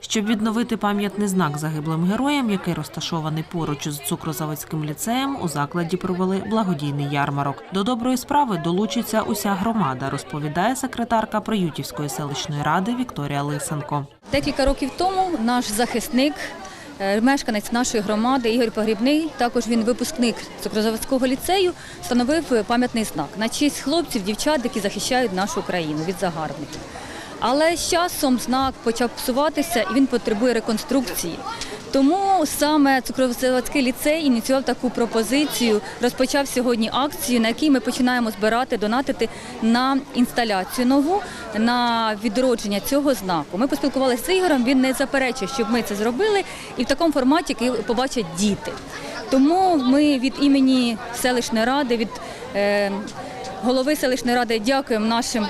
Щоб відновити пам'ятний знак загиблим героям, який розташований поруч з цукрозаводським ліцеєм, у закладі провели благодійний ярмарок. До доброї справи долучиться уся громада, розповідає секретарка Приютівської селищної ради Вікторія Лисенко. Декілька років тому наш захисник, е, мешканець нашої громади Ігор Погрібний, також він випускник цукрозаводського ліцею, встановив пам'ятний знак на честь хлопців, дівчат, які захищають нашу країну від загарбників. Але з часом знак почав псуватися і він потребує реконструкції. Тому саме цукрозаводський ліцей ініціював таку пропозицію, розпочав сьогодні акцію, на якій ми починаємо збирати, донатити на інсталяцію нову, на відродження цього знаку. Ми поспілкувалися з Ігорем, він не заперечує, щоб ми це зробили і в такому форматі, який побачать діти. Тому ми від імені селищної ради, від е, голови селищної ради дякуємо нашим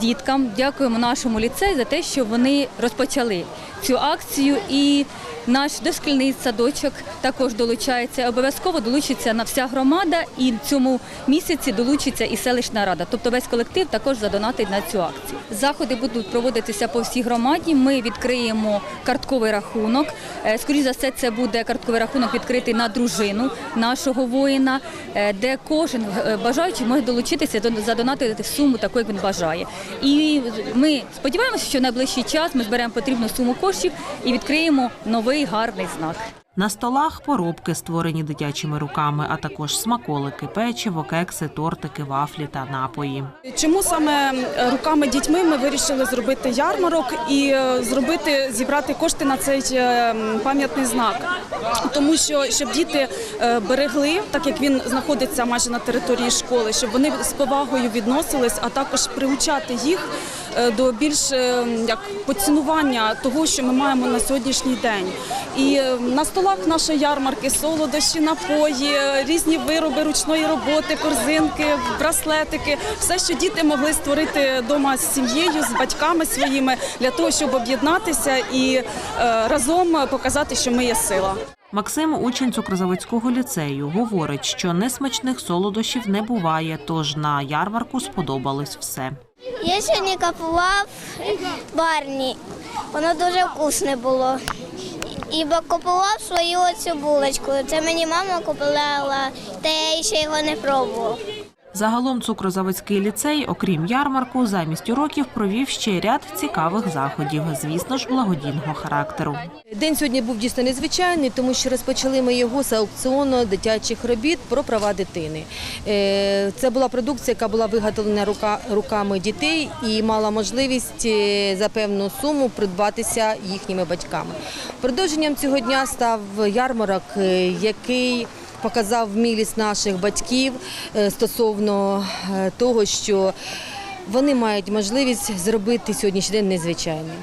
діткам, дякуємо нашому ліцею за те, що вони розпочали цю акцію. І наш дошкільний садочок також долучається. Обов'язково долучиться на вся громада, і в цьому місяці долучиться і селищна рада. Тобто весь колектив також задонатить на цю акцію. Заходи будуть проводитися по всій громаді. Ми відкриємо картковий рахунок. Е, Скоріше за все, це буде картковий рахунок відкритий на дружину нашого воїна, е, де кожен е, бажаючий може долучитися до задонатити суму таку, як він бажає. І ми сподіваємося, що в найближчий час ми зберемо потрібну суму коштів і відкриємо новий гарний знак. На столах поробки, створені дитячими руками, а також смаколики, печиво, кекси, тортики, вафлі та напої. Чому саме е, руками дітьми ми вирішили зробити ярмарок і е, зробити зібрати кошти на цей е, пам'ятний знак? Тому що щоб діти берегли, так як він знаходиться майже на території школи, щоб вони з повагою відносились, а також приучати їх до більш е, як поцінування того, що ми маємо на сьогоднішній день. І е, на столах нашої ярмарки солодощі, напої, е, різні вироби ручної роботи, корзинки, браслетики, все, що діти могли створити вдома з сім'єю, з батьками своїми для того, щоб об'єднатися і е, разом показати, що ми є сила. Максим, учень цукрозаводського ліцею, говорить, що несмачних солодощів не буває, тож на ярмарку сподобалось все. Я сьогодні купував барні. Воно дуже вкусне було. І купував свою оцю булочку. Це мені мама купила, та я ще його не пробував. Загалом цукрозаводський ліцей, окрім ярмарку, замість уроків провів ще ряд цікавих заходів, звісно ж, благодійного характеру. День сьогодні був дійсно незвичайний, тому що розпочали ми його з аукціону дитячих робіт про права дитини. Е, Це була продукція, яка була виготовлена рука- руками дітей і мала можливість е, за певну суму придбатися їхніми батьками. Продовженням цього дня став ярмарок, е, який показав вмілість наших батьків е, стосовно е, того, що вони мають можливість зробити сьогоднішній день незвичайним.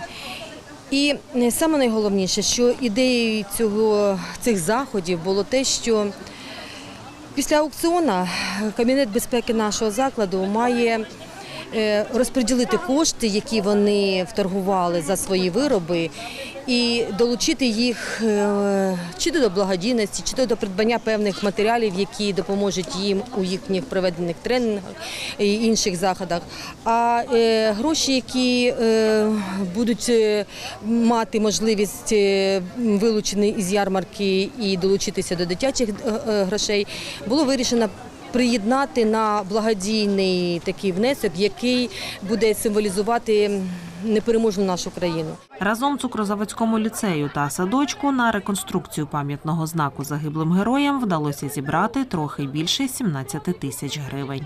І е, саме найголовніше, що ідеєю цього цих заходів було те, що після аукціону кабінет безпеки нашого закладу має розподілити кошти, які вони вторгували за свої вироби, і долучити їх е, чи до благодійності, чи до придбання певних матеріалів, які допоможуть їм у їхніх проведених тренінгах і інших заходах. А е, гроші, які е, будуть е, мати можливість е, вилучені із ярмарки і долучитися до дитячих е, е, грошей, було вирішено приєднати на благодійний такий внесок, який буде символізувати непереможну нашу країну. Разом цукрозаводському ліцею та садочку на реконструкцію пам'ятного знаку загиблим героям вдалося зібрати трохи більше 17 тисяч гривень.